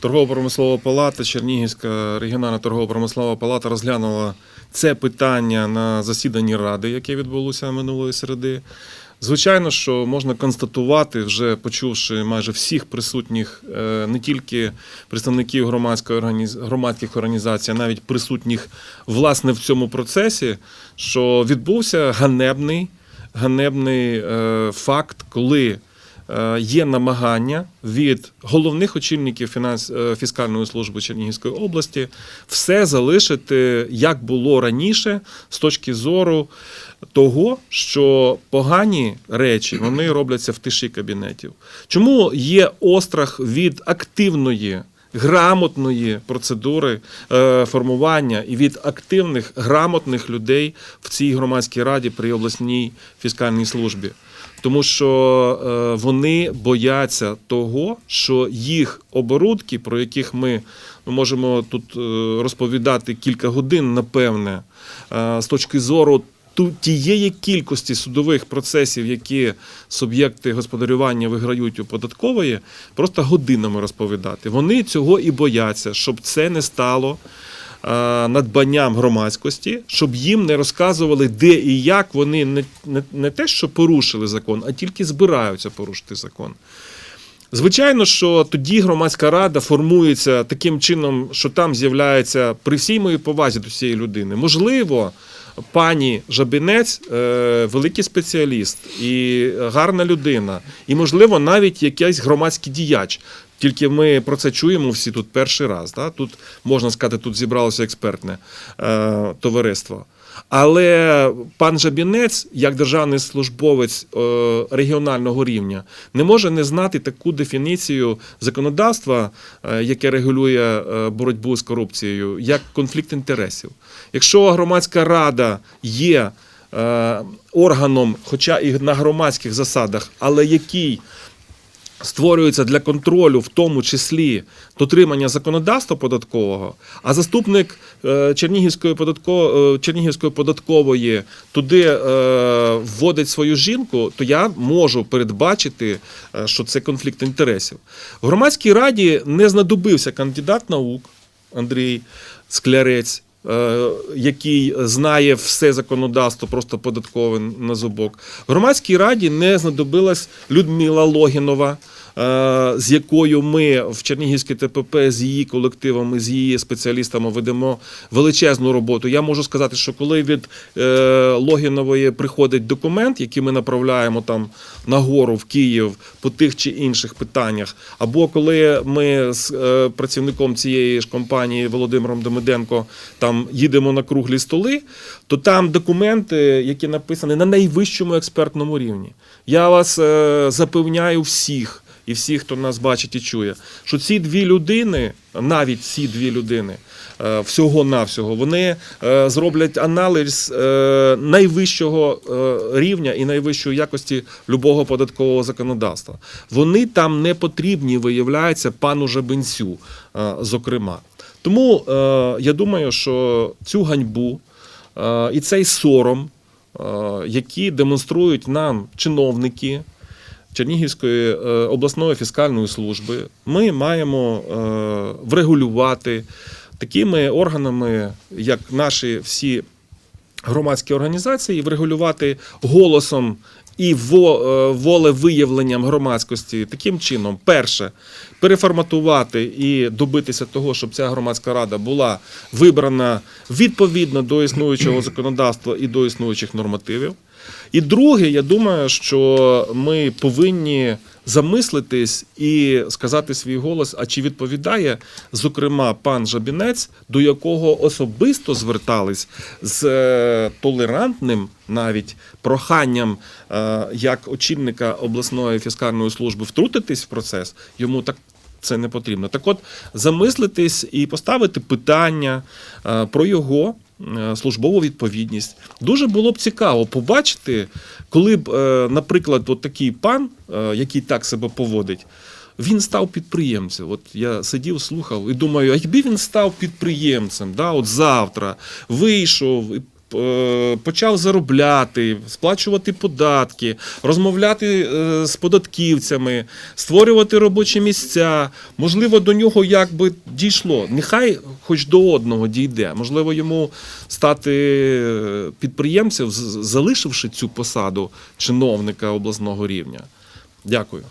Торгово-промислова палата, Чернігівська регіональна торгово-промислова палата розглянула це питання на засіданні ради, яке відбулося минулої середи. Звичайно, що можна констатувати, вже почувши майже всіх присутніх, е, не тільки представників громадської громадських організацій, а навіть присутніх власне в цьому процесі, що відбувся ганебний, ганебний е, факт, коли є намагання від головних очільників фінанс, е, фіскальної служби Чернігівської області все залишити як було раніше з точки зору того, що погані речі вони робляться в тиші кабінетів. Чому є острах від активної? Грамотної процедури е, формування і від активних грамотних людей в цій громадській раді при обласній фіскальній службі, тому що е, вони бояться того, що їх оборудки, про яких ми можемо тут е, розповідати кілька годин, напевне, е, з точки зору тієї кількості судових процесів, які суб'єкти господарювання виграють у податкової, просто годинами розповідати. Вони цього і бояться, щоб це не стало надбанням громадськості, щоб їм не розказували, де і як вони не, не, не те, що порушили закон, а тільки збираються порушити закон. Звичайно, що тоді громадська рада формується таким чином, що там з'являється при всій моїй повазі до цієї людини. Можливо, пані Жабінець е, великий спеціаліст і гарна людина, і, можливо, навіть якийсь громадський діяч. Тільки ми про це чуємо всі тут перший раз. Да? Тут можна сказати, тут зібралося експертне е, товариство. Але пан Жабінець, як державний службовець е, регіонального рівня, не може не знати таку дефініцію законодавства, е, яке регулює е, боротьбу з корупцією, як конфлікт інтересів. Якщо громадська рада є органом, хоча і на громадських засадах, але який створюється для контролю, в тому числі дотримання законодавства податкового, а заступник е, Чернігівської, податко, е, Чернігівської податкової туди е, вводить свою жінку, то я можу передбачити, що це конфлікт інтересів. В громадській раді не знадобився кандидат наук Андрій Склярець. Е, Який знає все законодавство, просто податкове на зубок. В громадській раді не знадобилась Людмила Логінова, з якою ми в Чернігівській ТПП з її колективами, з її спеціалістами ведемо величезну роботу. Я можу сказати, що коли від е, Логінової приходить документ, який ми направляємо там нагору в Київ по тих чи інших питаннях, або коли ми з е, працівником цієї ж компанії Володимиром Демиденко там їдемо на круглі столи, то там документи, які написані на найвищому експертному рівні. Я вас е, запевняю всіх. І всіх, хто нас бачить і чує, що ці дві людини, навіть ці дві людини, е, всього-навсього, вони е, зроблять аналіз е, найвищого рівня і найвищої якості любого податкового законодавства. Вони там не потрібні, виявляється, пану Жабинцю, е, зокрема. Тому я думаю, що цю ганьбу і цей сором, які демонструють нам чиновники. Чернігівської е, обласної фіскальної служби ми маємо е, врегулювати такими органами, як наші всі громадські організації, врегулювати голосом і е, волевиявленням громадськості таким чином, перше, переформатувати і добитися того, щоб ця громадська рада була вибрана відповідно до існуючого законодавства і до існуючих нормативів. І друге, я думаю, що ми повинні замислитись і сказати свій голос, а чи відповідає, зокрема, пан Жабінець, до якого особисто звертались з е, толерантним навіть проханням е, як очільника обласної фіскальної служби втрутитись в процес, йому так. Це не потрібно. Так от замислитись і поставити питання е, про його службову відповідність. Дуже було б цікаво побачити, коли б, е, наприклад, от такий пан, е, який так себе поводить, він став підприємцем. От я сидів, слухав і думаю, а якби він став підприємцем, да, от завтра вийшов е, почав заробляти, сплачувати податки, розмовляти е, з податківцями, створювати робочі місця. Можливо, до нього якби дійшло. Нехай хоч до одного дійде. Можливо, йому стати е, підприємцем, залишивши цю посаду чиновника обласного рівня. Дякую.